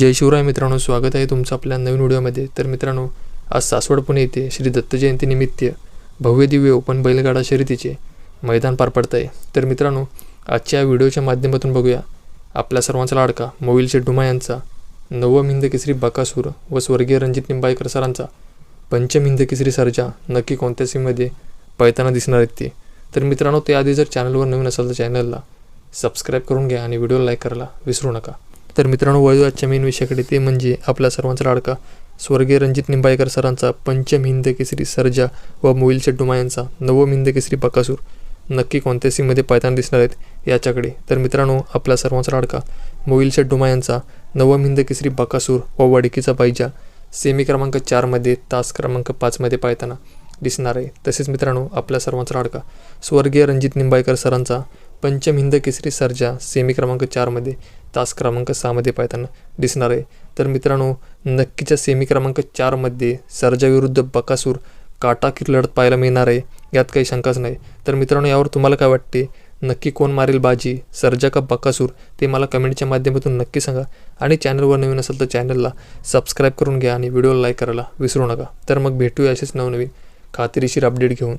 जय शिवराय मित्रांनो स्वागत आहे तुमचं आपल्या नवीन व्हिडिओमध्ये. तर मित्रांनो आज सासवड पुणे येथे श्री दत्त जयंतीनिमित्त भव्य दिव्य ओपन बैलगाडा शर्यतीचे मैदान पार पडत आहे. तर मित्रांनो आजच्या व्हिडिओच्या माध्यमातून बघूया. आपल्या सर्वांचा लाडका मोविल शेड्डुमा यांचा नवम हिंद केसरी बकासूर व स्वर्गीय रणजित निंबाळकर सरांचा पंचम हिंद केसरी सर्जा नक्की कोणत्या सीमध्ये पळताना दिसणार आहेत ते. तर मित्रांनो ते आधी जर चॅनलवर नवीन असाल तर चॅनलला सबस्क्राईब करून घ्या आणि व्हिडिओ लाईक करायला विसरू नका. तर मित्रांनो वळू आजच्या मेन विषयाकडे ते म्हणजे आपल्या सर्वांचा लाडका स्वर्गीय रणजित निंबाळकर सरांचा पंचम हिंद केसरी सर्जा व मोईल शेड्डुमा यांचा नवम हिंद केसरी बकासूर. नक्की कोणत्या सीमध्ये पायताना दिसणार आहेत याच्याकडे. तर मित्रांनो आपला सर्वांचा लाडका मोईल शेड्डुमा यांचा नवम हिंद केसरी बकासूर व वडकीचा पायजा सेमी क्रमांक चारमध्ये तास क्रमांक पाचमध्ये पायताना दिसणार आहे. तसेच मित्रांनो आपल्या सर्वांचा लाडका स्वर्गीय रणजित निंबाळकर सरांचा पंचम हिंद केसरी सर्जा सेमी क्रमांक चारमध्ये तास क्रमांक सहामध्ये पाहताना दिसणार आहे. तर मित्रांनो नक्कीच्या सेमी क्रमांक चारमध्ये सर्जाविरुद्ध बकासूर काटाकीर लढत पाहायला मिळणार आहे. यात काही शंकाच नाही. तर मित्रांनो यावर तुम्हाला काय वाटते? नक्की कोण मारेल बाजी? सर्जा का बकासूर? ते मला कमेंटच्या माध्यमातून नक्की सांगा. आणि चॅनलवर नवीन असेल तर चॅनलला सबस्क्राईब करून घ्या आणि व्हिडिओला लाईक करायला विसरू नका. तर मग भेटूया असेच नवनवीन खात्रीशीर अपडेट घेऊन.